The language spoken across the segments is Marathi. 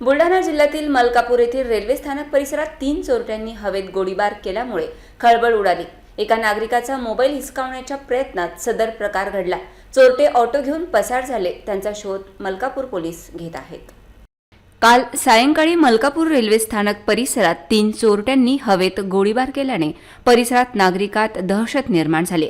बुलढाणा जिल्ह्यातील मलकापूर येथील रेल्वे स्थानक परिसरात तीन चोरट्यांनी हवेत गोळीबार केल्यामुळे खळबळ उडाली. एका नागरिकाचा मोबाईल हिसकावण्याच्या प्रयत्नात सदर प्रकार घडला. चोरटे ऑटो घेऊन पसार झाले. त्यांचा शोध मलकापूर पोलीस घेत आहेत. काल सायंकाळी मलकापूर रेल्वे स्थानक परिसरात तीन चोरट्यांनी हवेत गोळीबार केल्याने परिसरात नागरिकात दहशत निर्माण झाली.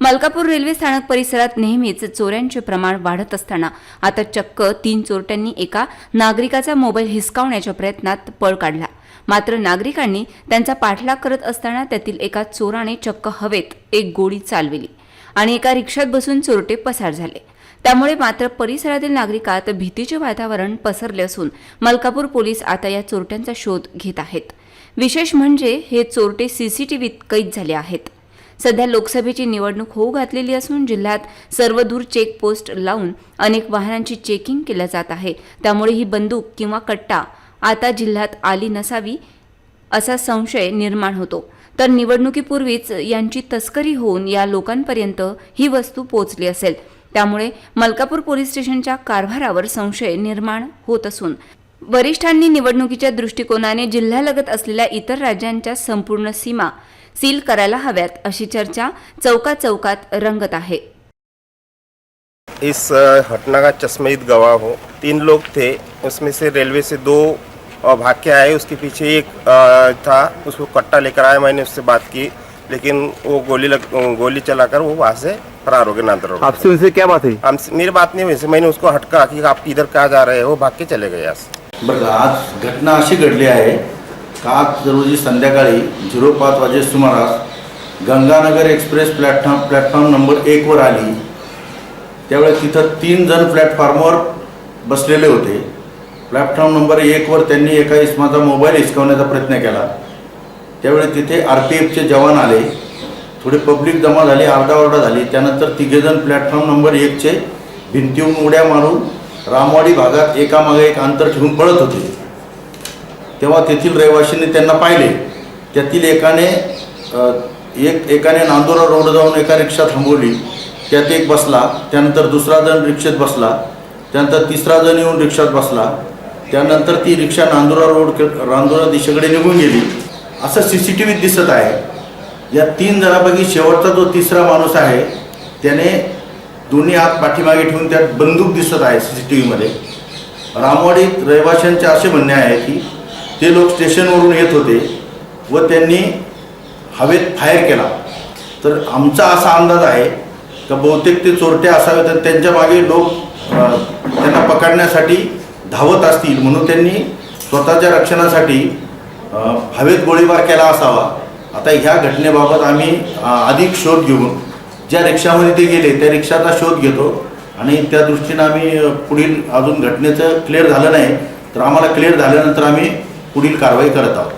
मलकापूर रेल्वे स्थानक परिसरात नेहमीच चोऱ्यांचे प्रमाण वाढत असताना आता चक्क तीन चोरट्यांनी एका नागरिकाचा मोबाईल हिसकावण्याच्या प्रयत्नात पळ काढला. मात्र नागरिकांनी त्यांचा पाठलाग करत असताना त्यातील एका चोराने चक्क हवेत एक गोळी चालविली आणि एका रिक्षात बसून चोरटे पसार झाले. त्यामुळे मात्र परिसरातील नागरिकात भीतीचे वातावरण पसरले असून मलकापूर पोलीस आता या चोरट्यांचा शोध घेत आहेत. विशेष म्हणजे हे चोरटे सीसीटीव्हीत कैद झाले आहेत. सध्या लोकसभेची निवडणूक होऊ घातलेली असून जिल्ह्यात सर्वदूर चेक पोस्ट लावून अनेक वाहनांची चेकिंग केल्या जात आहे. त्यामुळे ही बंदूक किंवा कट्टा आता जिल्ह्यात आली नसावी असा संशय निर्माण होतो. तर निवडणुकीपूर्वीच यांची तस्करी होऊन या लोकांपर्यंत ही वस्तू पोहोचली असेल. त्यामुळे मलकापूर पोलीस स्टेशनच्या कारभारावर संशय निर्माण होत असून वरिष्ठांनी निवडणुकीच्या दृष्टिकोनाने जिल्ह्यालगत असलेल्या इतर राज्यांच्या संपूर्ण सीमा सील करायला हव्यात अशी चर्चा चौकात चौकात रंगत आहे. इस घटना का चश्मदीद गवाह हूँ। तीन लोग थे उसमें से रेलवे से दो भाग के आए उसके पीछे एक था उसको कट्टा लेकर आया मैंने उससे बात की लेकिन वो गोली लग गोली चलाकर वो वहाँ से फरार हो गए नांदर रोड आपसे उनसे क्या बात हुई? मेरी बात नहीं हुई मैंने उसको हटका कि आप इधर कहाँ जा रहे हो भाग के चले गए यहाँ से। बरं का, आज घटना अशी घडली आहे का आज रोजी संध्याकाळी झिरो पाच वाजे सुमारास Ganganagar express platform platform number एकवर आली. त्यावेळेस तिथं तीन जण प्लॅटफॉर्मवर बसलेले होते. प्लॅटफॉर्म नंबर एकवर त्यांनी एका इसमाचा मोबाईल हिसकवण्याचा प्रयत्न केला. त्यावेळी तिथे आर पी एफचे जवान आले. थोडी पब्लिक जमा झाली आरडाओरडा झाली. त्यानंतर तिघेजण प्लॅटफॉर्म नंबर एकचे भिंतीहून उड्या मारून रामवाडी भागात एकामागे एक अंतर ठेवून पळत होते. तेव्हा तेथील रहिवाशींनी त्यांना पाहिले. त्यातील एकाने एक एकाने नांदुरा रोड जाऊन एका रिक्षा थांबवली. त्यात एक बसला. त्यानंतर दुसरा जण रिक्षेत बसला. त्यानंतर तिसरा जण येऊन रिक्षात बसला. त्यानंतर ती रिक्षा नांदुरा रोड नांदुरा दिशेकडे निघून गेली. असं सी सी टी व्हीत दिसत आहे. या तीन जणांपैकी शेवटचा जो तिसरा माणूस आहे त्याने दोन्ही हात पाठीमागे ठेवून त्यात बंदूक दिसत आहे सी सी टी व्हीमध्ये. रामवाडीत रहिवाशांचे असे म्हणणे आहे की ते लोक स्टेशनवरून येत होते व त्यांनी हवेत फायर केला. तर आमचा असा अंदाज आहे का बहुतेक ते चोरटे असावे तर त्यांच्या मागे लोक त्यांना पकडण्यासाठी धावत असतील म्हणून त्यांनी स्वतःच्या रक्षणासाठी हवेत गोळीबार केला असावा. आता ह्या घटनेबाबत आम्ही अधिक शोध घेऊन ज्या रिक्षामध्ये ते गेले त्या रिक्षाचा शोध घेतो आणि त्या दृष्टीनं आम्ही पुढील अजून घटनेचं क्लिअर झालं नाही तर आम्हाला क्लिअर झाल्यानंतर आम्ही पुढील कारवाई करत आहोत.